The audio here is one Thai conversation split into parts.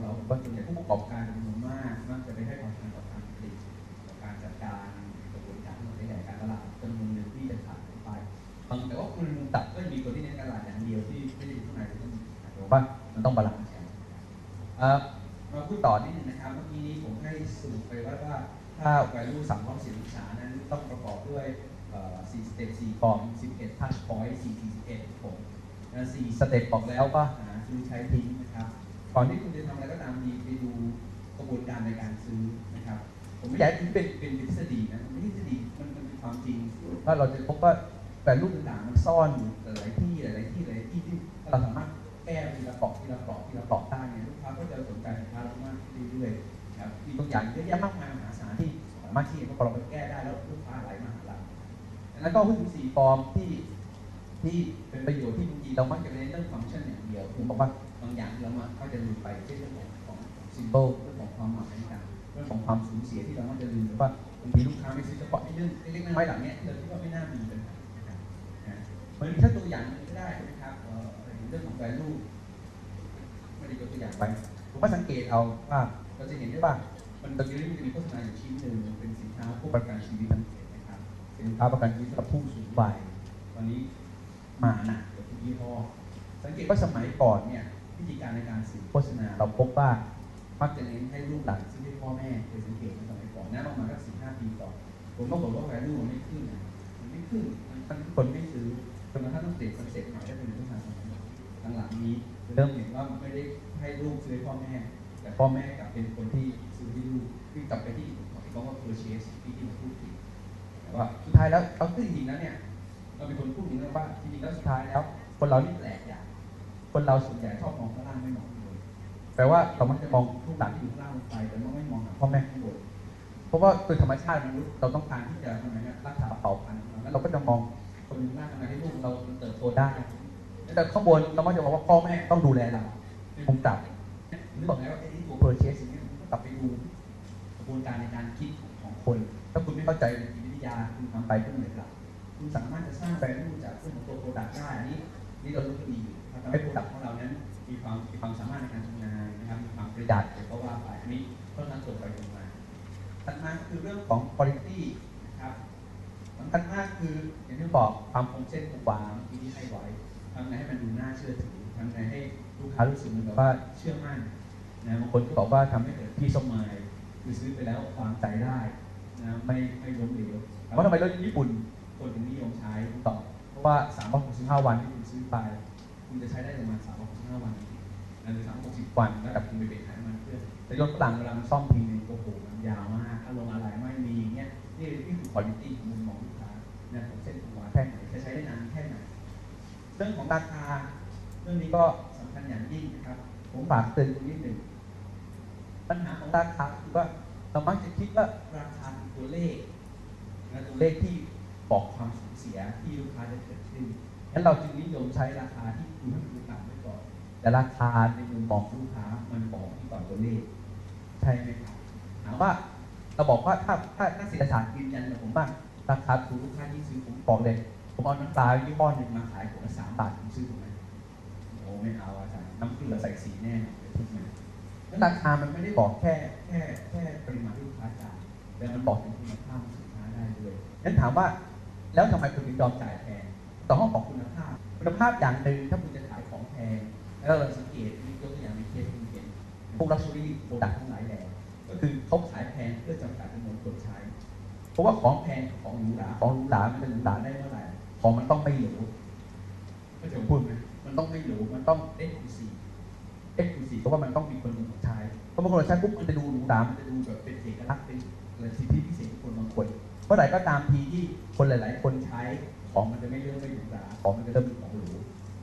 ของเราผมว่าส่วนใหญ่ผู้ประกอบการจำนวนมากมักจะไปให้ความสำคัญกับการผลิตกับการจัดการกระบวนการทั้งหมดในการตลาดจำนวนหนึ่งที่จะขาดไปบางแต่ว่าคุณตัดก็มีคนที่เน้นตลาดอย่างเดียวที่ไม่ได้อยู่ข้างในต้องผมว่ามันต้องบาลานซ์กันเอ่อมาพูดต่อนิดนึงนะครับเมื่อกี้นี้ผมให้สรุปไปว่าว่าถ้า value สังเคราะห์สินค้านั้นต้องประกอบด้วยเอ่สเต็ป4ฟอร์ม11 touch point 4 41ผมนะสี่สเต็ปบอกแล้วก็หาซื้อใช้ทิ้งนะครับ ก่อนที่คุณจะทำอะไรก็ตามดีไปดูกระบวนการในการซื้อนะครับ ผมไม่อยากให้เป็นเป็นทฤษฎีนะไม่ใช่ทฤษฎีมันมันเป็นความจริงว่าเราจะพบว่าแต่รูปต่างๆมันซ่อนอยู่หลายที่หลายที่หลายที่ที่เราสามารถแก้ทีละเปราะทีละเปราะทีละเปราะได้เนี่ยลูกค้าก็จะสนใจสินค้าเรามากขึ้นเรื่อยๆครับมีบางอย่างเยอะแยะมากมายมหาศาลที่สามารถที่พอเราไปแก้ได้แล้วลูกค้าไหลมาหาเราแล้วก็หุ้นสี่ฟอร์มที่ที่เป็นประโยชน์ที่บางทีเรามักจะเน้นเรื่องฟังก์ชันอย่างเดียวผมบอกว่า บางอย่างเรามาก็จะลืมไปเช่นเรื่องของของซิมโบลเรื่องของความหมายต่างเรื่องของความสูญเสียที่เรามักจะลืมหรือว่าบางทีลูกค้าไม่ซื้อเฉพาะในเรื่องเล็กๆน้อยๆเหล่านี้ที่เราคิดว่าไม่น่ามีปัญหานะครับนะมันมีถ้าตัวอย่างนึงก็ได้นะครับเอ่อเรื่องของ value ไม่ได้ยกตัวอย่างไปผมก็สังเกตเอาว่าเราจะเห็นได้ว่ามันตอนนี้มันจะมีโฆษณาอยู่ชิ้นหนึ่งเป็นสินค้าผู้ประกันชีวิตทั้งเห็นนะครับสินค้าประกันชีวิตสำหรับผู้สูงวัยตอนนี้มาหนักกว่าทุกยี่ห้อสังเกตว่าสมัยก่อนเนี่ย วิธีการในการสื่อโฆษณาเราพบว่ามักจะเน้นให้ลูกหลานซื้อให้พ่อแม่เคยสังเกตในสมัยก่อนนะประมาณสักสี่ห้าปีก่อนผมก็บอกว่าแวลูมันไม่ขึ้นนะมันไม่ขึ้นมันมันคนไม่ซื้อจนกระทั่งต้องเปลี่ยนคอนเซ็ปต์ใหม่ได้เป็นโฆษณาสมัยหลังๆนี้เริ่มเห็นว่าไม่ได้ให้ลูกซื้อให้พ่อแม่ แต่พ่อแม่กลับเป็นคนที่ซื้อให้ลูกที่กลับไปที่ของที่เขาว่า purchase ที่ที่เราพูดถึงแต่ว่าสุดท้ายแล้วเอาขึ้นจริงๆแล้วเนี่ยเราเป็นคนพูดถึงเรื่องว่าจริงๆแล้วสุดท้ายแล้วคนเรานี่แปลกอย่าง คนเราส่วนใหญ่ชอบมองข้างล่างไม่มองข้างบนแปลว่าเรามักจะมองทุกหลังที่อยู่ข้างล่างลงไปแต่ว่าไม่มองหาพ่อแม่ข้างบนเพราะว่าโดยธรรมชาติมนุษย์เราต้องการที่จะทำไมนะรักษาเผ่าพันธุ์แล้วเราก็จะมองคนข้างล่างทำไมให้ลูกเราเติบโตได้ แต่ข้างบนเรามักจะบอกว่าพ่อแม่ต้องดูแลเราผมกลับนึกบอกไงว่าไอ้ที่ตัว purchase อย่างเงี้ยกลับไปดูกระบวนการในการคิดของคน ถ้าคุณไม่เข้าใจวิทยาคุณทำไปก็เหนื่อยเปล่าคุณสามารถจะสร้างแบรนด์จากเรื่องของตัวโปรดักต์ได้อันนี้นี่เรารู้กันดีอยู่ ให้โปรดักต์ของเรานั้นมีความมีความสามารถในการทำงานนะครับมีความประหยัดเดี๋ยวก็ว่าไปอันนี้ค่อนข้างตรงไปตรงมาถัดมาคือเรื่องของ quality นะครับสำคัญมากคืออย่างที่บอกความคงเส้นคงวาที่ที่ให้ไว้ทำไงให้มันดูน่าเชื่อถือทำไงให้ลูกค้ารู้สึกเหมือนกับว่าเชื่อมั่นนะบางคนก็บอกว่าทำให้เกิดที่สมัยคือซื้อไปแล้ววางใจได้นะไม่ไม่ล้มเหลวถามว่าทำไมรถญี่ปุ่นคนถึงนิยมใช้ต่อเพราะว่า365วันที่คุณซื้อไป คุณจะใช้ได้ประมาณ365วันหรือ360วันแล้วกับคุณไปเบรกขายน้ำมันเครื่องแต่รถฝรั่งเวลามันซ่อมทีนึงโอ้โหมันยาวมากถ้าลงอะไรไม่มีเงี้ยนี่นี่คือคุณภาพของมุมมองลูกค้านะของเส้นของวาแค่ไหนจะใช้ได้นานแค่ไหนเรื่องของราคาเรื่องนี้ก็สำคัญอย่างยิ่งนะครับ ผมฝากเตือนคุณนิดหนึ่งปัญหาของราคาคือว่าเรามักจะคิดว่าราคาเป็นตัวเลขนะตัวเลขที่บอกความสูญเสียที่ลูกค้าจะเกิดขึ้น งั้นเราจึงนิยมใช้ราคาที่ดูให้มันต่ำไว้ก่อน แต่ราคาในมุมมองลูกค้ามันบอกที่ก่อนตัวเลขใช่ไหมครับถามว่าเราบอกว่าถ้าถ้าถ้าเศรษฐศาสตร์ยืนยันกับผมว่าราคาถูกลูกค้าที่ซื้อผมบอกเลยผมเอาน้ำปลายี่ห้อหนึ่งมาขายขวดละสามบาทผมซื้อถูกไหมโอ้ไม่เอาอาจารย์น้ำเกลือใส่สีแน่เดี๋ยวทิ้งมแล้วราคามันไม่ได้บอกแค่แค่แค่ปริมาณลูกค้าจ่ายแต่มันบอกถึงคุณภาพของสินค้าได้ด้วยงั้นถามว่าแล้วทำไมคุณถึงยอมจ่ายแพง ต่อห้องบอกคุณภาพ คุณภาพอย่างหนึ่งถ้าคุณจะขายของแพงแล้วเราสังเกตมียกตัวอย่างในเคสที่คุณเห็นพวกลักชัวรี่โปรดักต์ทั้งหลายแหล่ก็คือเขาขายแพงเพื่อจำกัดจำนวนคนใช้ เพราะว่าของแพงของหรูหราของหรูหรามันจะหรูหราได้เมื่อไหร่ของมันต้องไม่หรูก็จะพูดไหมมันต้องไม่หรูมันต้องเอ็กซ์คลูซีฟเอ็กซ์คลูซีฟเพราะว่ามันต้องมีคนมาใช้เพราะบางคนใช้ปุ๊บมันจะดูหรูหรามันจะดูแบบเป็นเอกลักษณ์เป็นอะไรสิทธิพิเศษของคนบางคนเมื่อไหร่ก็ตามทีที่คนหลาย ๆ คนใช้ ของมันจะไม่เริ่มไม่หรูหราของมันจะเริ่มเป็นของหรู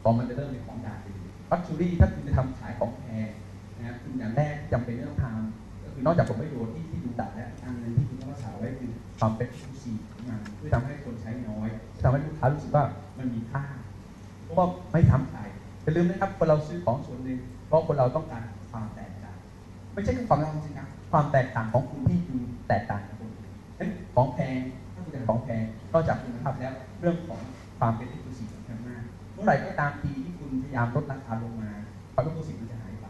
ของมันจะเริ่มเป็นของดาดีลักชูรี่ถ้าคุณจะทำขายของแพงนะครับคุณอย่างแรกจำเป็นต้องทำก็คือนอกจากผลประโยชน์ที่ที่ดูดักแล้วอันหนึงที่คุณต้องรักษาไว้คือความเป็นผู้ซีของมันเพื่อทำให้คนใช้น้อยทำให้ลูกค้ารู้สึกว่ามันมีค่าเพราะว่าไม่ทำใครอย่าลืมนะครับคนเราซื้อของส่วนหนึ่งเพราะคนเราต้องการความแตกต่าง ไม่ใช่แค่ความต้องจริงครับความแตกต่างของคุณที่ดูแตกต่างจากคนอื่นของแพงถ้าคุณจะของแพงนอกจากคุณภาพแล้ว เรื่องของความเป็นที่คุณสีสำคัญมากเมื่อไหร่ก็ตามทีที่คุณพยายามลดราคาลงมาความเป็นคุณสีมันจะหายไป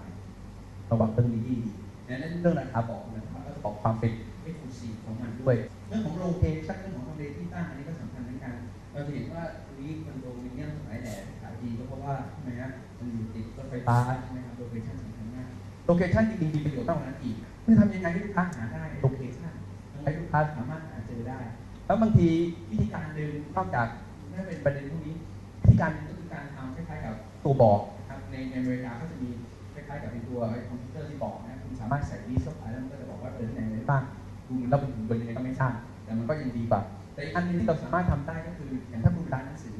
ระวังเรื่องนี้ดีๆนั้นเรื่องราคาบอกนะครับก็จะบอกความเป็นเอกลูซีของมันด้วย เรื่องของโลเคชั่นเรื่องของทำเลที่ตั้งอันนี้ก็สำคัญเหมือนกันเราจะเห็นว่าตรงนี้คอนโดมิเนียมสมัยแหล่ขายดีก็เพราะว่าใช่ไหมฮะมันอยู่ติดรถไฟฟ้าใช่ไหมครับโลเคชั่นสำคัญมากโลเคชั่นจริงๆมีประโยชน์มากกว่านั้นอีกคือทำยังไงให้ลูกค้าหาได้โลเคชั่นให้ลูกค้าสามารถหาเจอได้ แล้วบางทีวิธีการเดินนอกจากไม่เป็นประเด็นพวกนี้วิธีการก็คือการทำคล้ายๆกับตัวบอกนะครับในในเมริกาก็จะมีคล้ายๆกับเป็นตัวคอมพิวเตอร์ที่บอกนะคุณสามารถใส่ดีเข้าไปแล้วมันก็จะบอกว่าเออไหนไหนบ้างดูแล้วมันเป็นยังไงก็ไม่ทราบแต่มันก็ยังดีกว่าแต่อีกอันนึงที่เราสามารถทำได้ก็คืออย่างถ้าคุณร้านหนังสือ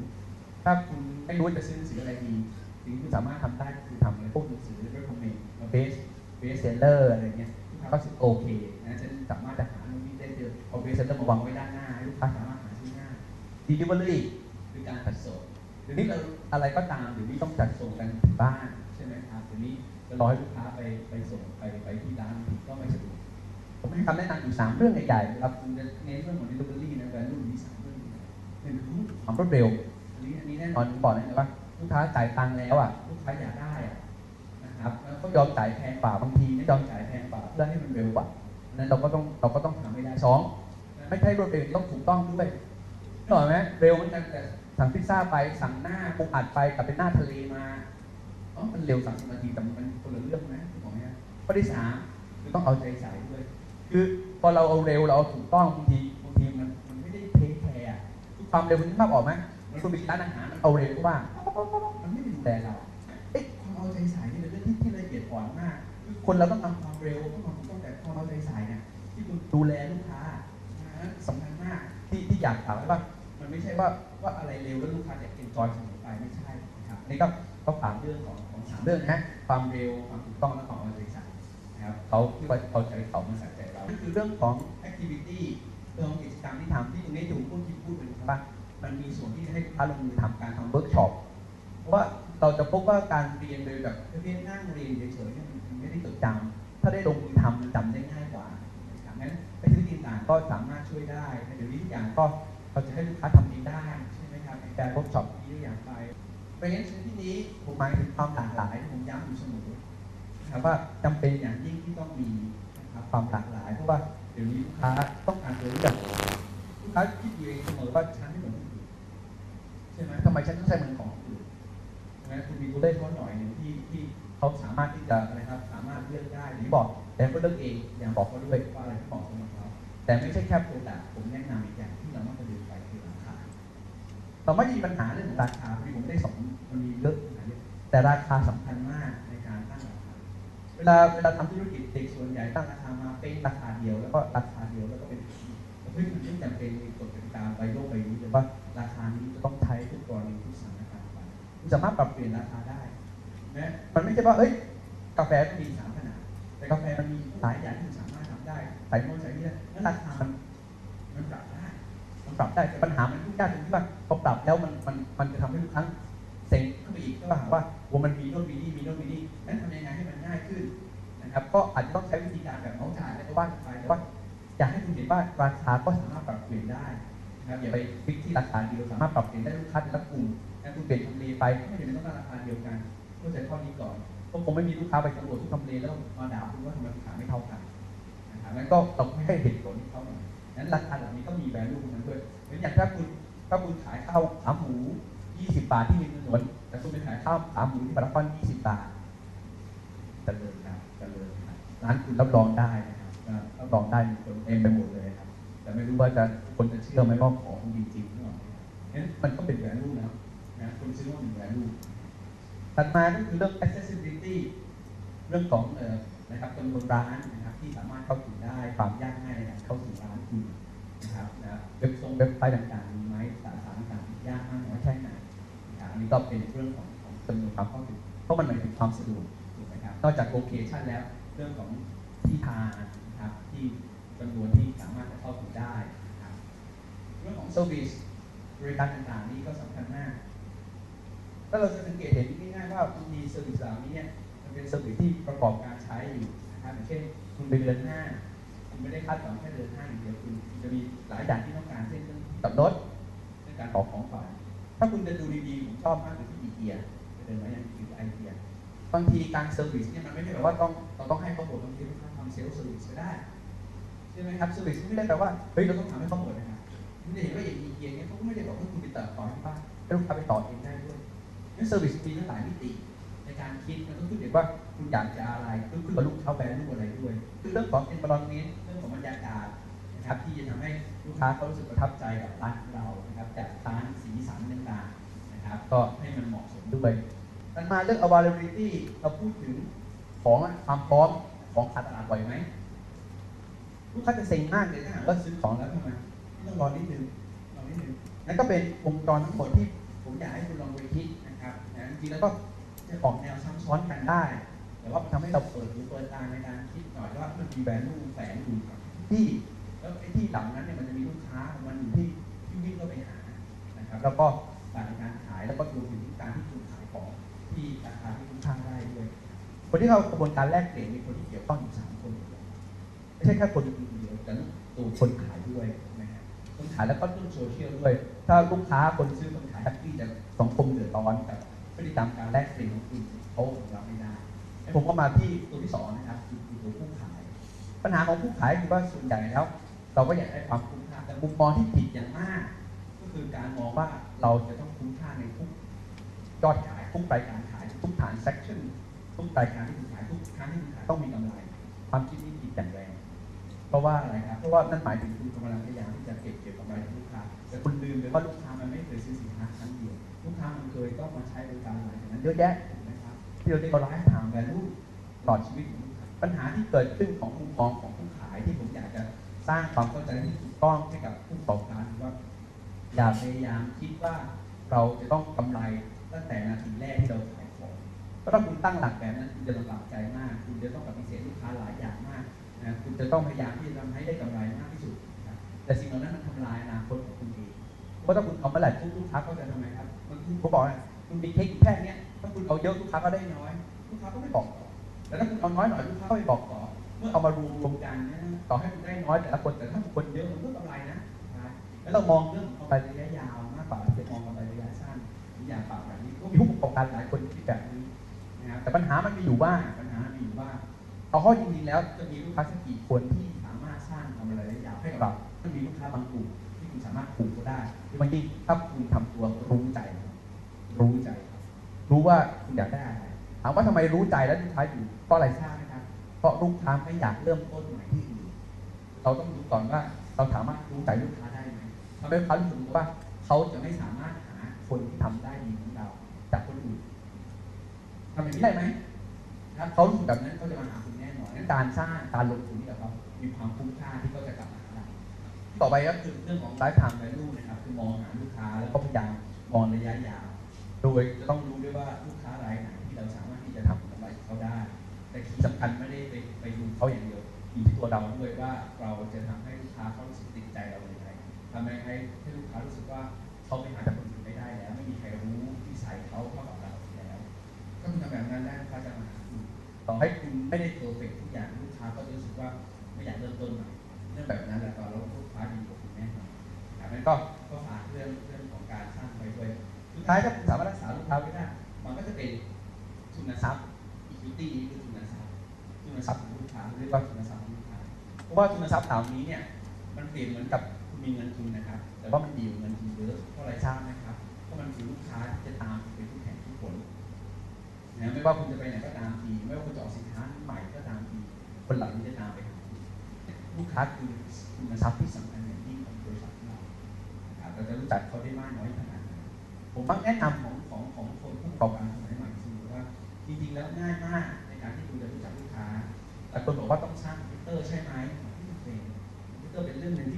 ถ้าคุณไม่รู้จะซื้อหนังสืออะไรดีสิ่งที่คุณสามารถทำได้ก็คือทำในพวกหนังสือเรื่องของเมนต์เบสเบสเซลเลอร์อะไรเงี้ยก็โอเคนะฉันสามารถจะหาโน้นนี่ได้เจอเอาเบสเซลเลอร์มาวางไว้ด้านหน้า delivery คือการจัดส่งเดี๋ยวนี้เราอะไรก็ตามเดี๋ยวนี้ต้องจัดส่งกันถึงบ้านใช่ไหมครับเดี๋ยวนี้จะรอให้ลูกค้าไปไปส่งไปไปที่ร้านผิดก็ไม่สะดวกผมให้คำแนะนำอยู่สามเรื่องใหญ่ๆครับคุณจะเน้นเรื่องของ delivery นะแต่รุ่นนี้สามเรื่องหนึ่งคือความรวดเร็วอันนี้อันนี้แน่นอนบอกได้เลยว่าลูกค้าจ่ายตังค์แล้วอะลูกค้าอยากได้อะนะครับแล้วเขายอมจ่ายแพงกว่าบางทีไม่ยอมจ่ายแพงกว่าเพื่อให้มันเร็วกว่านั้นเราก็ต้องเราก็ต้องทำให้ได้สองไม่ใช่รวดเร็วต้องถูกต้องด้วย หน่อยไหมเร็วเหมือนกันแต่สั่งพิซซ่าไปสั่งหน้าปรุงอัดไปกับเป็นหน้าทะเลมาอ๋อมันเร็วสามสิบนาทีแต่มันคนละเรื่องนะถูกไหมฮะข้อที่สามคือต้องเอาใจใส่ด้วยคือพอเราเอาเร็วเราเอาถูกต้องบางทีบางทีมันมันไม่ได้เทคแคร์ความเร็วมันภาพออกไหมมันคุณไปร้านอาหารเอาเร็วบ้างมันไม่ได้ดูแลเราเอ๊ะความเอาใจใส่นี่เป็นเรื่องที่ที่ละเอียดอ่อนมากคือคนเราต้องทำความเร็วต้องทำต้องแต่ความเอาใจใส่เนี่ยที่คุณดูแลลูกค้านะสำคัญมากที่ที่อยากถามว่า มันไม่ใช่ว่าว่าอะไรเร็วแล้วลูกค้าจะเอ็นจอยเสมอไปไม่ใช่นะครับนี่ก็ก็ถามเรื่องของของสามเรื่องนะความเร็วความถูกต้องและความเอาใจใส่นะครับเขาที่ว่าเอาใจเขามาใส่ใจเรานี่คือเรื่องของ activity เรื่องของกิจกรรมที่ทำที่ตรงนี้ถูกพูดคิดพูดเป็นบ้ามันมีส่วนที่จะให้ลูกค้าลงมือทำการทำเวิร์กช็อปเพราะว่าเราจะพบว่าการเรียนโดยแบบเรียนนั่งเรียนเฉยๆเนี่ยมันไม่ได้จดจำถ้าได้ลงมือทำจำได้ง่ายกว่านะครับงั้นวิธีต่างก็สามารถช่วยได้เดี๋ยวนี้ทุกอย่างก็ เราจะให้ลูกค้าทำเองได้ใช่ไหมครับในการเวิร์กช็อปที่ได้อย่างไปเพราะฉะนั้นที่นี้ผมหมายถึงความหลากหลายผมย้ำอยู่เสมอนะครับว่าจำเป็นอย่างยิ่งที่ต้องมีนะครับความหลากหลายเพราะว่าเดี๋ยวนี้ลูกค้าต้องการตัวเลือกลูกค้าคิดอยู่เองเสมอว่าฉันไม่เหมือนคนอื่นใช่ไหมทำไมฉันต้องใช้เหมือนของคนอื่นใช่ไหมคุณมีตัวเลขเขาหน่อยหนึ่งที่ที่เขาสามารถที่จะอะครับสามารถเลือกได้หรือบอกแต่ก็เลือกเองอย่างบอกเขาด้วยว่าอะไรที่เหมาะสมกับเขาแต่ไม่ใช่แค่โปรดักต์ผมแน เราไม่มีปัญหาเรื่องราคาที่ผมได้สอนมันมีเยอะปัญหาเยอะแต่ราคาสำคัญมากในการตั้งราคาเวลาเวลาทำธุรกิจเด็กส่วนใหญ่ตั้งราคามาเป็นราคาเดียวแล้วก็ราคาเดียวแล้วก็เป็นเฮ้ยมันไม่จำเป็นมีกฎกติกาไปโลกใบนี้เลยว่าราคานี้จะต้องใช้ทุกกรณีทุกสถานการณ์ไปคุณสามารถปรับเปลี่ยนราคาได้นะมันไม่ใช่ว่าเอ้ยกาแฟต้องมีสามขนาดแต่กาแฟมันมีหลายอย่างที่สามารถทำได้ใส่โน่นใส่นี่ได้แล้วราคามันมันปรับได้มันปรับได้แต่ปัญหามันทุกยากตรงที่ว่า ไปอีกก็หาว่ามันมีโน่นมีนี่มีโน่นมีนี่นั้นทำยังไงให้มันง่ายขึ้นนะครับ ก็อาจจะต้องใช้วิธีการแบบน้องจ่ายอะไรก็ว่าไปแต่ว่าอยากให้คุณเห็นว่าราคาก็สามารถปรับเปลี่ยนได้นะครับอย่าไปฟิกที่ราคาเดียวสามารถปรับเปลี่ยนได้ลูกค้าแต่ละกลุ่มถ้าคุณเปลี่ยนทำเลไปไม่จำเป็นต้องราคาเดียวกันเข้าใจข้อนี้ก่อนเพราะคงไม่มีลูกค้าไปสำรวจทุกทำเลแล้วมาด่าคุณว่าทำไมราคาไม่เท่ากันนะครับงั้นก็เราไม่ให้เหตุผลเขาหน่อยนั้นราคาเหล่านี้ก็มี value ของมันด้วยเหมือนอย่างถ้าคุณถ้าคุณขายข้าวขาหมู 20 บาทที่มี ข้าวขาหมูที่พารากอน20 บาทเจริญครับเจริญครับร้านคุณรับรองได้นะครับรับรองได้มีคนเต็มไปหมดเลยครับ แต่ไม่รู้ว่าจะคนจะเชื่อไหมว่าของจริงๆหรือเปล่างั้นมันก็เป็น value นะครับนะคุณซื้อว่าเป็น value ถัดมาก็คือเรื่อง accessibility เรื่องของเอ่อนะครับจำนวนร้านนะครับที่สามารถเข้าถึงได้ความยากง่ายในการเข้าถึงร้านคุณนะครับนะเว็บทรงเว็บไซต์ต่างๆมีไหมสาขาต่างๆยากมากน้อยแค่ไหนอันนี้ก็เป็นเรื่องของ จำนวนความเข้าถึงเพราะมันหมายถึงความสะดวกถูกไหมครับนอกจากโลเคชันแล้วเรื่องของที่ทานนะครับที่จำนวนที่สามารถจะเข้าถึงได้นะครับเรื่องของเซอร์วิสบริการต่างๆนี่ก็สำคัญมากถ้าเราจะสังเกตเห็นง่ายๆว่าบางทีเซอร์วิสเหล่านี้เนี่ยมันเป็นเซอร์วิสที่ประกอบการใช้อยู่นะครับอย่างเช่น คุณไปเดินห้าคุณไม่ได้คาดหวังแค่เดินห้าอย่างเดียวคุณจะมีหลายอย่างที่ต้องการเช่นเรื่องกับรถเรื่องการออกของฝากถ้าคุณจะดูดีๆผมชอบมากเลยที่อีเกีย ไปเดินมอย่างอีไอเกียบางทีการเซอร์วิสเนี่ยมันไม่ได้แปลว่าต้องเราต้องให้เขาหมดบางทีลูกค้าทำเซลล์เซอร์วิสก็ได้ใช่ไหมครับเซอร์วิสไม่ได้แปลว่าเฮ้ยเราต้องทำให้เขาหมดนะครับคุณจะเห็นว่าอย่างอีเกียเนี่ยเขาก็ไม่ได้บอกให้คุณไปต่อต่อที่บ้านให้ลูกค้าไปต่อเองได้ด้วยงั้นเซอร์วิสมีทั้งหลายมิติในการคิดมันต้องขึ้นอยู่ว่าคุณอยากจะอะไรต้องขึ้นกับลูกค้าแบรนด์รูปอะไรด้วยคือเรื่องของ environment เรื่องของบรรยากาศนะครับที่จะทำให้ลูกค้าเขารู้สึกประทับใจกับร้านของเรานะครับจากร้านสีสันต่างๆนะครับก็ให้มันเหมาะสมด้วย มันมาเรื่อง availability เราพูดถึงของความพร้อมของขาดตลาดบ่อยไหมลูกค้าจะเซ็งมากเลยถ้าหากว่าซื้อของแล้วทำไมต้องรอนิดนึงรอนิดนึงนั่นก็เป็นวงจรทั้งหมดที่ผมอยากให้คุณลองไปคิดนะครับนะจริงแล้วก็จะออกแนวซ้ำซ้อนกันได้ แต่ว่าทำให้เราเปิดหูเปิดตาในการคิดหน่อยว่ามันมีแบรนด์ลูแฝงอยู่ที่แล้วไอ้ที่หล่านั้นเนี่ยมันจะมีลูกค้ามันอยู่ที่ที่วิ่งเข้าไปหานะครับ แล้วก็การการขายแล้วก็รวมถึง ที่ราคาที่คุณค่าได้ด้วยคนที่เข้ากระบวนการแลกเปลี่ยนมีคนที่เกี่ยวข้องอยู่สามคนไม่ใช่แค่คนดูคนเดียวแต่ตัวคนขายด้วยนะฮะคนขายแล้วก็เรื่องโซเชียลด้วย ถ้าลูกค้าคนซื้อคนขายแฮปปี้จะสังคมเดือดร้อนกับพฤติกรรมการแลกเปลี่ยนของคุณเขาของเราไม่ได้ผมก็มาที่ตัวที่สองนะครับคือตัวผู้ขาย ปัญหาของผู้ขายคือว่าส่วนใหญ่แล้ว เราก็อยากได้ความคุ้มค่าแต่มุมมองที่ผิดอย่างมาก ก็คือการมองว่าเราจะต้องคุ้มค่าในทุกยอดขาย ทุกรายการขายทุกฐานเซ็กชันทุกรายการที่คุณขายทุกครั้งที่คุณขายต้องมีกำไร ความคิดนี้ผิดอย่างแรงเพราะว่าอะไรครับเพราะว่านั่นหมายถึงคุณกำลังพยายามที่จะเก็บเกี่ยวกำไรจากลูกค้าแต่คุณลืมไปว่าลูกค้ามันไม่เคยซื้อสินค้าครั้งเดียวลูกค้ามันเคยต้องมาใช้บริการหลังจากนั้นเยอะแยะถูกไหมครับที่เราเรียกว่าไลฟ์ไทม์แวลูตลอดชีวิตของลูกค้าปัญหาที่เกิดขึ้นของมุมมองของผู้ขายที่ผมอยากจะสร้างความเข้าใจที่ถูกต้องให้กับผู้ประกอบการว่าอย่าพยายามคิดว่าเราจะต้องกำไร ตั้งแต่นาทีแรกที่เราขายของเพราะถ้าคุณตั้งหลักแบบนั้นคุณจะลำบากใจมาก คุณจะต้องปฏิเสธลูกค้าหลายอย่างมากนะคุณจะต้องพยายามที่จะทำให้ได้กำไรมากที่สุดนะแต่สิ่งเหล่านั้นมันทำลายอนาคตของคุณเองเพราะถ้าคุณเอาเมื่อไหร่ลูกค้าก็จะทำไมครับมันผมบอกนะคุณมีเทคนิคแค่เนี้ยถ้าคุณเอาเยอะลูกค้าก็ได้น้อยลูกค้าก็ไม่บอกต่อแต่ถ้าคุณเอาน้อยหน่อยลูกค้าก็ไม่บอกต่อเมื่อเอามารวมรวมกันเนยนะต่อให้คุณได้น้อยแต่ละคนแต่ถ้าคนเยอะมันก็กำไรนะนะครับแล้วเรามองเรื่องของกำไรระยะยาว กอบการหลายคนที่คิดแบบนี้นะครับแต่ปัญหามันมีอยู่ว่าปัญหามันมีอยู่ว่าเอาข้อจริงๆแล้วจะมีลูกค้าสักกี่คนที่สามารถสร้างกำไรระยะยาวให้กับเรามันมีลูกค้าบางกลุ่มที่คุณสามารถปลูกเขาได้บางทีถ้าคุณทำตัวรู้ใจ รู้ใจ รู้ว่าคุณอยากได้อะไรถามว่าทำไมรู้ใจแล้วลูกค้าอยู่เพราะอะไรทราบไหมครับเพราะลูกค้าไม่อยากเริ่มต้นใหม่ที่อื่นเราต้องดูก่อนว่าเราสามารถรู้ใจลูกค้าได้ไหมทำให้ลูกค้ารู้สึกว่าเขาจะไม่สามารถหาคนที่ทำได้ดีเหมือนเรา จากคนอื่น ทำอย่างนี้ได้ไหมถ้าเขารู้สึกแบบนั้นเขาจะมาหาคุณแน่นอนงั้นการสร้างการลงทุนนี่แหละครับมีความคุ้มค่าที่เขาจะกลับมาหาเราต่อไปก็คือเรื่องของ lifetime value นะครับคือมองหาลูกค้าแล้วก็พยายามมองระยะยาว โดยจะต้องรู้ด้วยว่าลูกค้ารายไหนที่เราสามารถที่จะทำกำไรเขาได้ แต่ที่สำคัญไม่ได้ไปไปดูเขาอย่างเดียวอยู่ที่ตัวเราด้วยว่าเราจะทำให้ลูกค้าเขารู้สึกติดใจเราอย่างไรทำให้ให้ลูกค้ารู้สึกว่าเขาไปหาจากคนอื่นไม่ได้แล้ ไม่ได้เพอร์เฟกทุกอย่างลูกค้าก็จะรู้สึกว่าไม่อยากเริ่มต้นใหม่เรื่องแบบนั้นแหละตอนเราลูกค้าดีกว่าคุณแน่นอนครับนั้นก็ก็ฝากเรื่องเรื่องของการสร้างไว้ด้วยสุดท้ายถ้าสามารถรักษาลูกค้าไว้ได้มันก็จะเป็นทุนทรัพย์ equity คือทุนทรัพย์ทุนทรัพย์ของลูกค้าเรียกว่าทุนทรัพย์ของลูกค้าเพราะว่าทุนทรัพย์เหล่านี้เนี่ยมันเปรียบเหมือนกับคุณมีเงินทุนนะครับ แต่ว่ามันดีกว่าเงินทุนเยอะเพราะอะไรทราบไหมครับเพราะมันคือลูกค้าที่จะตามคุณไปทุกแห่งทุกผลนะไม่ว่าคุณจะไปไหนก็ตามทีไม่ว่าใหม่ก็ตามที คนเหล่านี้จะตามไปหาคุณ ลูกค้าคือทุนทรัพย์ที่สำคัญอย่างยิ่งของบริษัทเราเราจะรู้จักเขาได้มากน้อยขนาดไหนผมมักแนะนำของของของคนผู้ประกอบการสมัยใหม่เสมอว่าจริงๆแล้วง่ายมากในการที่คุณจะรู้จักลูกค้าแต่คนบอกว่าต้องสร้างคอมพิวเตอร์ใช่ไหมคอมพิวเตอร์เป็นเรื่องหนึ่งที่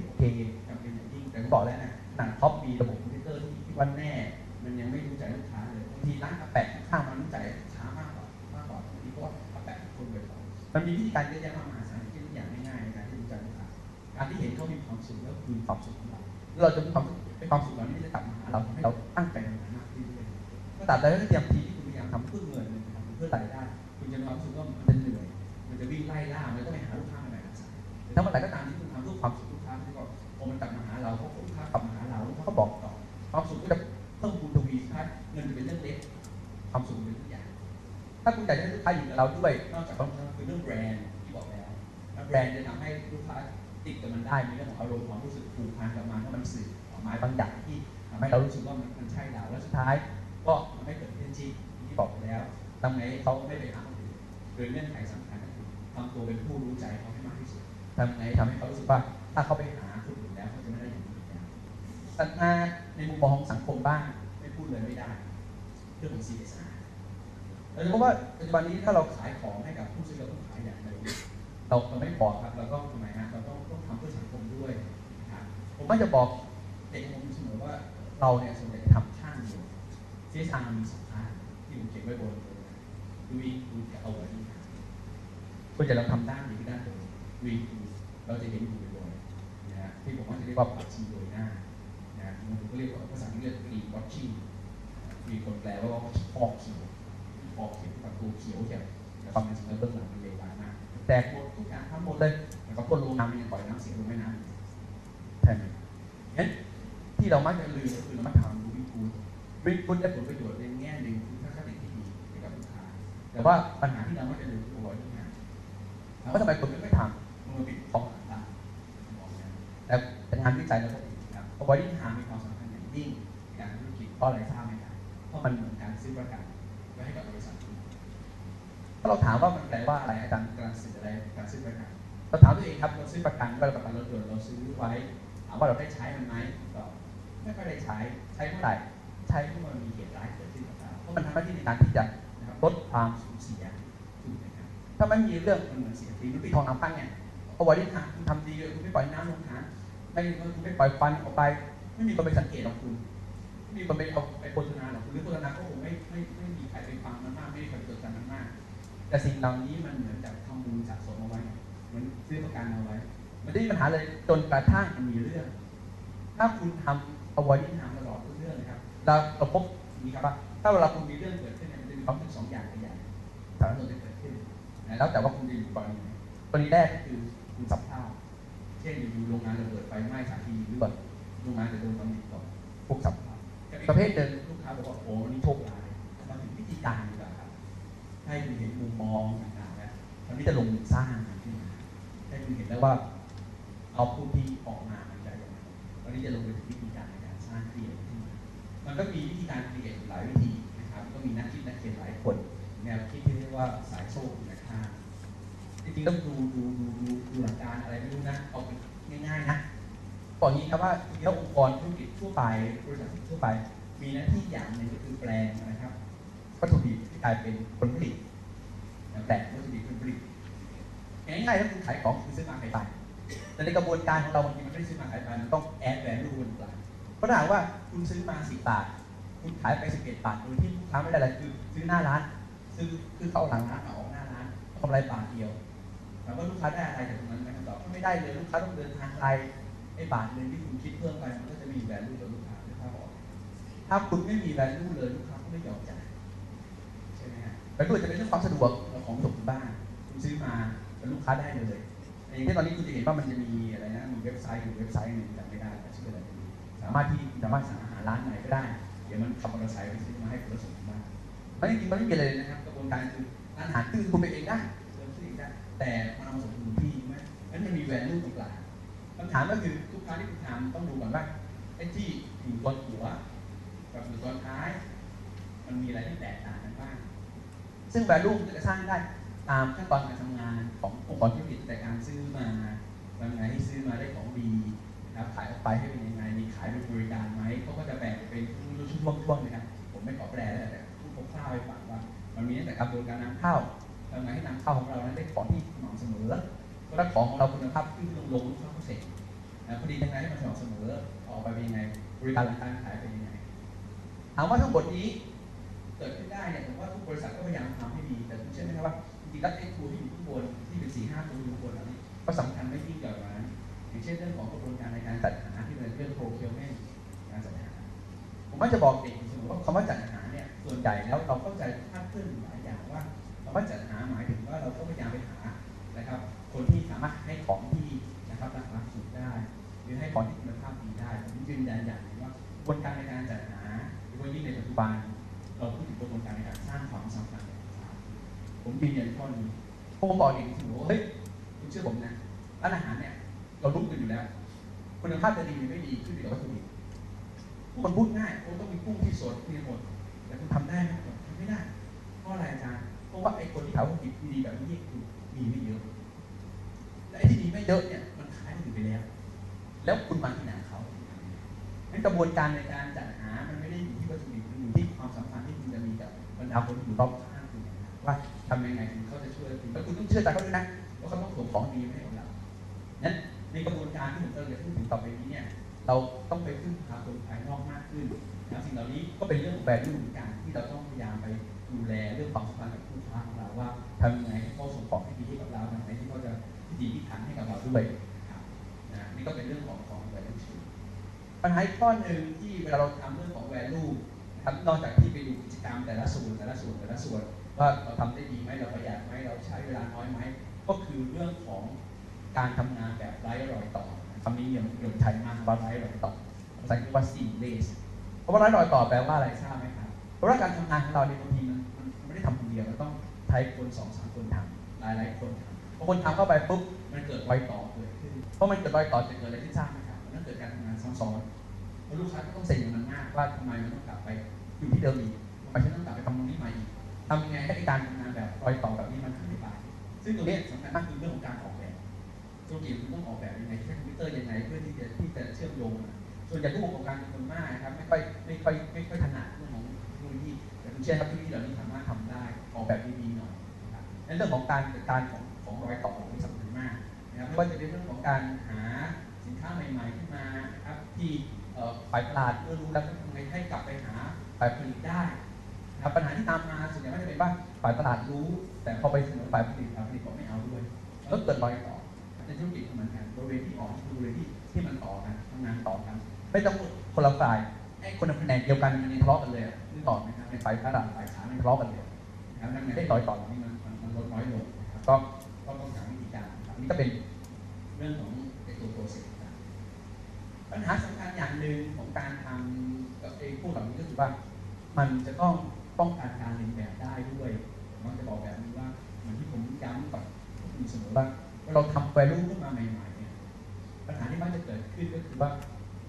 ถ้าคุณอยากให้ลูกค้าอยู่กับเราด้วยนอกจากต้องคือเรื่องแบรนด์ที่บอกแล้วแบรนด์จะทำให้ลูกค้าติดกับมันได้มีเรื่องของอารมณ์ความรู้สึกผูกพันกับมันถ้ามันสื่อออกมาบางอย่างที่ทำให้เรารู้สึกว่ามันมันใช่เราแล้วสุดท้ายก็ทำให้เกิดเป็นจริงที่บอกไปแล้วทำไงให้เขาไม่ไปหาคนอื่นโดยเงื่อนไขสำคัญก็คือทำตัวเป็นผู้รู้ใจเขาให้มากที่สุดทำไงทำให้เขารู้สึกว่าถ้าเขาไปหาคนอื่นแล้วเขาจะไม่ได้อย่างนี้อีกแล้วตัดมาในมุมมองของสังคมบ้างไม่พูดเลยไม่ได้ เรื่องของ CSR เราจะพบว่าปัจจุบันนี้ถ้าเราขายของให้กับผู้ซื้อกับผู้ขายอย่างเดียวเราเราไม่พอครับเราต้องทำไมฮะเราต้องต้องทำเพื่อสังคมด้วยนะครับผมก็จะบอกเด็กผมเสมอว่าเราเนี่ยส่วนใหญ่ทำข้างเดียว CSR มันมีสองข้างที่ผมเขียนไว้บนตัวนะดูอีดูจะเอาไว้ที่คุณจะลองทำด้านนี้คือด้านบนวีดูเราจะเห็นอยู่บ่อยๆนะฮะที่ผมว่าจะเรียกว่าปัจจีโดยหน้านะฮะมันก็เรียกว่าภาษาอังกฤษเรียก green watching มีคนแปลว่าฟ อกเขียวฟอกเขียวประตูเขียวเขียวแต่ความเป็นจริงแล้วเบื้องหลังมันเลวร้ายมากแตกหมดทุกอย่างทั้งหมดเลยแล้วก็พ่นลงน้ำมันยังปล่อยน้ำเสียลงแม่น้ำใช่ไหมงั้นที่เรามักจะลืมก็คือเรามักทำดูวิคูวิคูได้ผลประโยชน์ในแง่หนึ่งคือทัศนคติที่ดีให้กับลูกค้าแต่ว่าปัญหาที่เรามักจะลืมคือว่าที่งานถามว่าทำไมคน ประกันเราถามตัวเองครับเราซื้อประกันเราประกันรถยนต์เราซื้อไว้ถามว่าเราได้ใช้มันไหมก็ไม่ค่อยได้ใช้ใช้เมื่อไหร่ใช้เมื่อมันมีเหตุร้ายเกิดขึ้นกับเราเพราะมันทำหน้าที่ในการที่จะลดความสูญเสียงถ้ามันมีเรื่องมันเหมือนเสียทีมันปิดทองน้ำพันเนี่ยเอาไว้ที่ทางคุณทำดีคุณไม่ปล่อยน้ำลงถังไม่คุณไม่ปล่อยควันออกไป ไม่มีคนไปสังเกตหรอกคุณไม่มีคนไปเอาไปโฆษณาหรอกหรือโฆษณาก็คงไม่ไม่ไม่มีใครไปฟังมันมากไม่มีใครไปจดจำมันมาก แต่สิ่งเหล่านี้มันเหมือน ซื้อประกันเอาไว้ มันไม่มีปัญหาเลยจนกระทั่งมันมีเรื่อง ถ้าคุณทำเอาไว้ที่ทำตลอดทุกเรื่องนะครับเราเราพบอย่างนี้ครับว่าถ้าเวลาคุณมีเรื่องเกิดขึ้นเนี่ยมันจะมีความเป็นสองอย่างใหญ่ๆสารพัดจะเกิดขึ้นนะแล้วแต่ว่าคุณจะอยู่กรณีไหนกรณีแรกก็คือคุณสับภาพเช่นอยู่ๆโรงงานระเบิดไฟไหม้สาธีหรือว่าโรงงานจะโดนตำหนิก่อนพวกสับภาพประเภทหนึ่งลูกค้าบอกว่าโอ้วันนี้โชคร้ายมาถึงวิธีการดีกว่าครับให้คุณเห็นมุมมองต่างๆแล้ววันนี้จะลงมือสร้างมันขึ้นมาให้ คุณเห็นแล้วว่าเอาผู้ที่ออกมามันจะยังไงวันนี้จะลงไปถึงวิธีการในการสร้างเครียดขึ้นมามันก็มีวิธีการเครียดหลายวิธีนะครับ ก็มีนักคิดนักเขียนหลายคนแนวคิดที่เรียกว่าสายโชคคุณค่าจริงๆต้องดูดูดูดูดูหลักการอะไรไม่รู้นะเอาเป็นง่ายๆนะบอกงี้ครับว่าแล้วองค์กรธุรกิจทั่วไปบริษัททั่วไป มีหน้าที่อย่างหนึ่งก็คือแปลงนะครับวัตถุดิบที่กลายเป็นผลผลิตแปลงวัตถุดิบ ง่ายๆถ้าคุณขายของคือซื้อมาขายไปแต่ในกระบวนการของเราบางทีมันไม่ได้ซื้อมาขายไปมันต้องแอดแวลูบนปลายเพราะถ้าหากว่าคุณซื้อมาสิบบาท คุณขายไปสิบเอ็ดบาทโดยที่ลูกค้าไม่ได้อะไรคือซื้อหน้าร้าน ซื้อคือเข้าหลังร้านอออกหน้าร้านกำไรบาทเดียวถามว่าลูกค้าได้อะไรจากตรงนั้นไหมคำตอบก็ไม่ได้เลยลูกค้าต้องเดินทางไกลไอ้บาทหนึ่งที่คุณคิดเพิ่มไปมันก็จะมีแวลูกับลูกค้าไม่ค่าบอกถ้าคุณไม่มีแวลูเลยลูกค้าก็ไม่ยอมจ่ายใช่ไหมฮะแวลูจะเป็นเรื่องความสะดวกของส่งถึงบ้านคุณซื้อมา แล้วลูกค้าได้เลยอย่างที่ตอนนี้คุณจะเห็นว่ามันจะมีอะไรนะมีเว็บไซต์อยู่เว็บไซต์หนึ่งจำไม่ได้แต่ชื่ออะไรสามารถที่สามารถสั่งอาหารร้านไหนก็ได้ เดี๋ยวมันขับมอเตอร์ไซค์ไปซื้อมาให้คุณส่งถึงบ้านมันจริงๆมันไม่มีอะไรเลยนะครับกระบวนการคือร้านอาหารคือคุณไปเองได้เดินซื้อเองได้แต่มันเอามาส่งถึงที่ไหมนั้นมันมีแวลูตรงกลางคำถามก็คือทุกครั้งที่คุณทำต้องดูก่อนว่าไอ้ที่อยู่ตอนหัวกับอยู่ตอนท้าย มันมีอะไรที่แตกต่างกันบ้างซึ่ง value มันจะสร้างได้ ตามขั้นตอนการทำงานขององค์กรธุรกิจแต่การซื้อมาทำไงให้ซื้อมาได้ของดีนะครับขายออกไปให้เป็นยังไงมีขายเป็นบริการไหมเขาก็จะแบ่งเป็นช่วงๆนะครับผมไม่ขอแปลแล้วแต่พูดคร่าวๆให้ฟังว่า มันมีตั้งแต่กระบวนการนำเข้าทำไงให้นำเข้าของเรานั้นได้ของที่สม่ำเสมอแล้วของของเราคุณภาพขึ้นลงลงลูกค้าก็เสร็จนะพอดียังไงให้มันสม่ำเสมอออกไปเป็นยังไง บริการหลังการขายเป็นยังไงถามว่าทั้งหมดนี้เกิดขึ้นได้เนี่ยผมว่าทุกบริษัทก็พยายามทำให้ดีแต่คุณเชื่อไหมครับว่า จริงแล้วไอ้ตัวที่อยู่ข้างบนที่เป็นสี่ห้าตัวอยู่ข้างบนเหล่านี้ก็สำคัญไม่ยิ่งกว่านั้นอย่างเช่นเรื่องของกระบวนการในการจัดหาที่เป็นเรื่อง procurement การจัดหาผมก็จะบอกเด็กเสมอว่าคำว่าจัดหาเนี่ยส่วนใหญ่แล้วเราเข้าใจคาดเคลื่อนหลายอย่างว่าคำว่าจัดหาหมายถึงว่าเราก็พยายามไปหานะครับ คนที่สามารถให้ของที่นะครับราคาถูกได้หรือให้ของที่คุณภาพดีได้ผมยืนยันอย่างหนึงว่ากระบวนการในการจัดหาโดยเฉพาะยิ่งในปัจจุบัน ผมยืนยันข้อนี้ผมบอกเด็กเสมอว่าเฮ้ยคุณเชื่อผมนะร้านอาหารเนี่ยเรารู้กันอยู่แล้วคุณภาพจะดีหรือไม่ดีขึ้นอยู่กับวัตถุดิบมันพูดง่ายโอ้ต้องมีกุ้งที่สดมีหมดแต่คุณทำได้ไหมทำไม่ได้เพราะอะไรอาจารย์เพราะว่าไอ้คนที่ขายวัตถุดิบดีแบบนี้คือมีไม่เยอะและไอ้ที่ดีไม่เยอะเนี่ยมันขายคนอื่ไปแล้ว แล้วคุณมาที่ไหนเขางั้นกระบวนการในการ เป็นเรื่องของแบรนด์เหมือนกันที่เราต้องพยายามไปดูแลเรื่องความสัมพันธ์กับลูกค้าของเราว่าทำยังไงให้เขาส่งของที่ดีให้กับเราทำยังไงที่เขาจะพิถีพิถันให้กับเราด้วยนะครับนะนี่ก็เป็นเรื่องของของ value chain ปัญหาอีกข้อหนึ่งที่เวลาเราทำเรื่องของ value นะครับนอกจากที่ไปดูกิจกรรมแต่ละส่วนแต่ละส่วนแต่ละส่วนว่าเราทำได้ดีไหมเราประหยัดไหมเราใช้เวลาน้อยไหมก็คือเรื่องของการทำงานแบบไร้รอยต่อคำนี้ยังยังใช้มากว่าไร้รอยต่อภาษาอังกฤษว่า seamless เพราะว่าไร้อยต่อแปลว่าอะไรทราบไหมครับเพราะว่าการทำงานของเราเนี่ยบางทีมันมันมันไม่ได้ทำคนเดียวมันต้องใช้คนสองสามคนทำหลายหลายคนทำพอคนทำเข้าไปปุ๊บมันเกิดรอยต่อเกิดขึ้นเพราะมันเกิดรอยต่อจะเกิดอะไรที่ทราบไหมครับมันต้องเกิดการทำงานซ้ำซ้อนเพราะลูกค้าก็ต้องเซ็งมันมากว่าทำไมมันต้องกลับไปอยู่ที่เดิมอีกทำไมฉันต้องกลับไปทำตรงนี้ใหม่อีกทำยังไงให้การทำงานแบบรอยต่อแบบนี้มันหายไปซึ่งตรงนี้สำคัญมากคือเรื่องของการออกแบบธุรกิจคุณต้องออกแบบยังไงใช้คอมพิวเตอร์ยังไงเพื่อที่จะที่จะเชื่อมโยง ส่วนใหญ่ผู้ประกอบการเป็นคนมากนะครับไม่ค่อยไม่ค่อยไม่ค่อยถนัดเรื่องของเทคโนโลยีแต่คุณเชื่อครับที่นี่เหล่านี้สามารถทำได้ออกแบบดีๆหน่อยนะครับในเรื่องของการจัดการของของรอยต่อนี่สำคัญมากนะครับไม่ว่าจะเป็นเรื่องของการหาสินค้าใหม่ๆขึ้นมานะครับที่ฝ่ายตลาดเมื่อรู้แล้วทำไงให้กลับไปหาฝ่ายผลิตได้นะครับปัญหาที่ตามมาส่วนใหญ่ก็จะเป็นว่าฝ่ายตลาดรู้ แต่พอไปเสนอฝ่ายผลิตฝ่ายผลิตบอกไม่เอาด้วยแล้วเกิดรอยต่อในธุรกิจเหมือนกันบริเวณที่ออกคือบริเวณที่ที่มันต่อกันทำงานต่อกัน ไม่ต้องคนละฝ่ายไอ้คนในแผนกเดียวกันมันยังทะเลาะกันเลยอะนึกอไหมครับในฝ่ายตลาดฝ่ายขามันทะเลาะกันเลยนะครับนั่นไงให้รอยต่อนี้มันมันลดน้อยลงก็ก็ต้องหาวิธีการนี่ก็เป็นเรื่องของไอ้ตัวโปรเซสต่างปัญหาสำคัญอย่างหนึ่งของการทำกับไอ้พวกเหล่านี้ก็คือว่า มันจะต้องป้องกันการเรียนแบบได้ด้วยผมมักจะบอกแบบนี้ว่าเหมือนที่ผมย้ำกับผู้อื่นเสมอว่าเราทำ value ขึ้นมาใหม่ๆเนี่ยปัญหาที่มักจะเกิดขึ้นก็คือว่า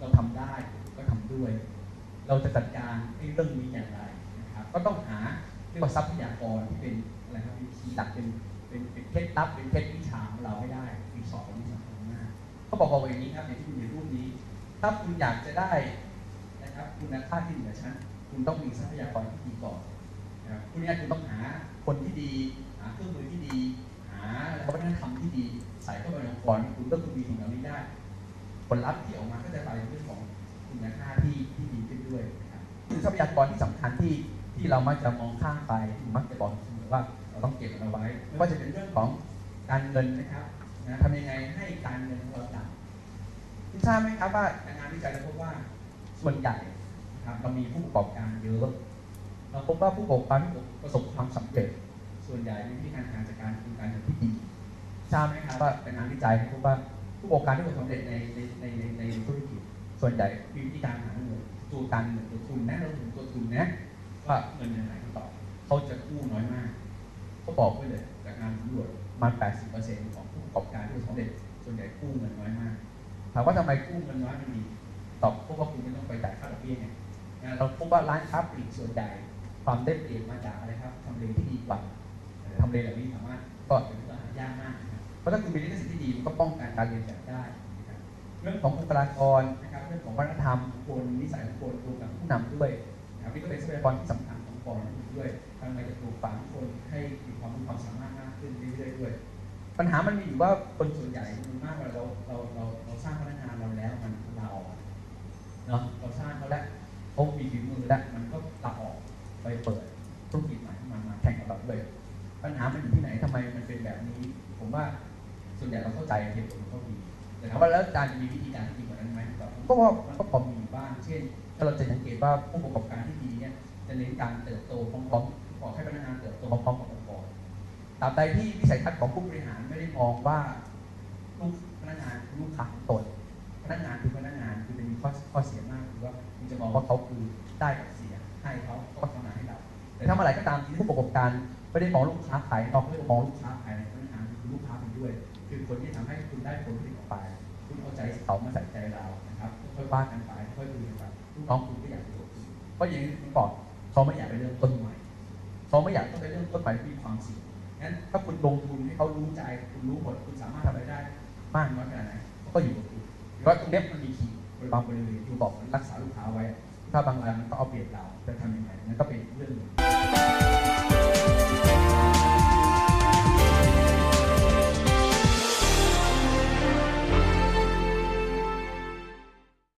เราทำได้ก็ทำด้วย เราจะจัดการเรื่องนี้อย่างไรนะครับก็ต้องหาเรียกว่าทรัพยากรที่เป็นอะไรครับเป็นคีย์หลักเป็นเป็นเป็นเคล็ดลับเป็นเคล็ดวิชาของเราให้ได้รีสอนที่สำคัญมากเขาบอกว่าอย่างนี้ครับอย่างที่คุณเห็นรูปนี้ ถ้าคุณอยากจะได้นะครับคุณค่าที่เหนือชั้นคุณต้องมีทรัพยากรที่ดีก่อนนะครับคุณเนี่ยคุณต้องหาคนที่ดีหาเครื่องมือที่ดีหาวัฒนธรรมที่ดีใส่เข้าไปในองค์กรคุณต้องคุณมีสิ่งเหล่านี้ได้ผลลัพธ์ที่ ทรัพยากรที่สำคัญที่ที่เรามักจะมองข้ามไปมักจะบอกเสมอว่าเราต้องเก็บเอาไว้ไม่ว่าจะเป็นเรื่องของการเงินนะครับนะทำยังไงให้การเงินของเราต่ำคุณทราบไหมครับว่างานวิจัยเราพบว่าส่วนใหญ่นะครับเรามีผู้ประกอบการเยอะเราพบว่าผู้ประกอบการที่ประสบความสำเร็จ ส่วนใหญ่มีวิธีการการจัดการคือการเงินที่ดีทราบไหมครับว่าเป็นงานวิจัยพบว่าผู้ประกอบการที่ประสบความสำเร็จในในในในในธุรกิจส่วนใหญ่มีวิธีการหาเงิน ตัวการเงินตัวทุนนะเราถึงตัวทุนนะว่าเงินยังไงต่อเขาจะกู้น้อยมากเขาบอกไว้เลยจากงานสำรวจมา 80%ของผู้ประกอบการที่สบความสำเร็จส่วนใหญ่กู้เงินน้อยมากถามว่าทำไมกู้เงินน้อยมันดีตอบเพราะว่าคุณไม่ต้องไปจ่ายค่าดอกเบี้ยไงเราพบว่าร้านค้าปลีกส่วนใหญ่ความได้เปรียบมาจากอะไรครับทำเลที่ดีกว่าทำเลเหล่านี้สามารถก็เป็นเรื่องหายากมากเพราะถ้าคุณมีลิขสิทธิ์ที่ดีมันก็ป้องกันการเรียนแบบได้เรื่องของบุคลากร รื่องของวัฒนธรรมคนนิสัยคนรวมกับผู้นำด้วยนะครับนี่ก็เป็นทรัพยากรที่สำคัญขององค์กรด้วยทำไงจะปลูกฝังคนให้มีความรู้ความสามารถมากขึ้นเรื่อยๆด้วย ปัญหามันมีอยู่ว่าคนส่วนใหญ่มันมากกว่าเราเราเราเราสร้างพนักงานเราแล้วมันลาออกเนาะเราสร้างเขาแล้วเขามีฝีมือแล้วมันก็ลาออกไปเปิดธุรกิจใหม่ขึ้นมามาแข่งกับเราด้วยปัญหามันอยู่ที่ไหนทำไมมันเป็นแบบนี้ ผมว่าส่วนใหญ่เราเข้าใจเหตุผลเขาดีแต่ถามว่าแล้วอาจารย์จะมีวิธีการที่ ก็ว่ามันก็พอมีบ้างเช่น ถ้าเราจะสังเกตว่าผู้ประกอบการที่ดีเนี่ยจะเน้นการเติบโตพร้อมๆขอให้พนักงานเติบโตพร้อมๆกับองค์กรตราบใดที่วิสัยทัศน์ของผู้บริหารไม่ได้มองว่าลูกพนักงานคือลูกค้าตนพนักงานคือพนักงานคือจะมีข้อข้อเสียมากคือว่าคุณจะมองว่าเขาคือได้กับเสียให้เขาก็ทำงานให้เราแต่ถ้าเมื่อไหร่ก็ตามที่ผู้ประกอบการไม่ได้มองลูกค้าขายนอกไม่ได้มองลูกค้าภายในพนักงานคือลูกค้าไปด้วย คือคนที่ทำให้คุณได้ผลผลิตออกไป คุณเอาใจเขามาใส่ใจเรา ครับค่อยๆว่ากันไปค่อยๆดูกันไปลูกน้องคุณก็อยากอยู่กับคุณเพราะอย่างที่คุณบอกเขาไม่อยากไปเริ่มต้นใหม่เขาไม่อยากต้องไปเริ่มต้นใหม่ที่มีความเสี่ยงงั้นถ้าคุณลงทุนให้เขารู้ใจคุณรู้หมดคุณสามารถทำอะไรได้มากน้อยขนาดไหนเขาก็อยู่กับคุณเพราะตรงเนี้ยมันมีขีดบางบริเวณที่บอกรักษาลูกค้าไว้ ถ้าบางรายมันก็เอาเปรียบเรา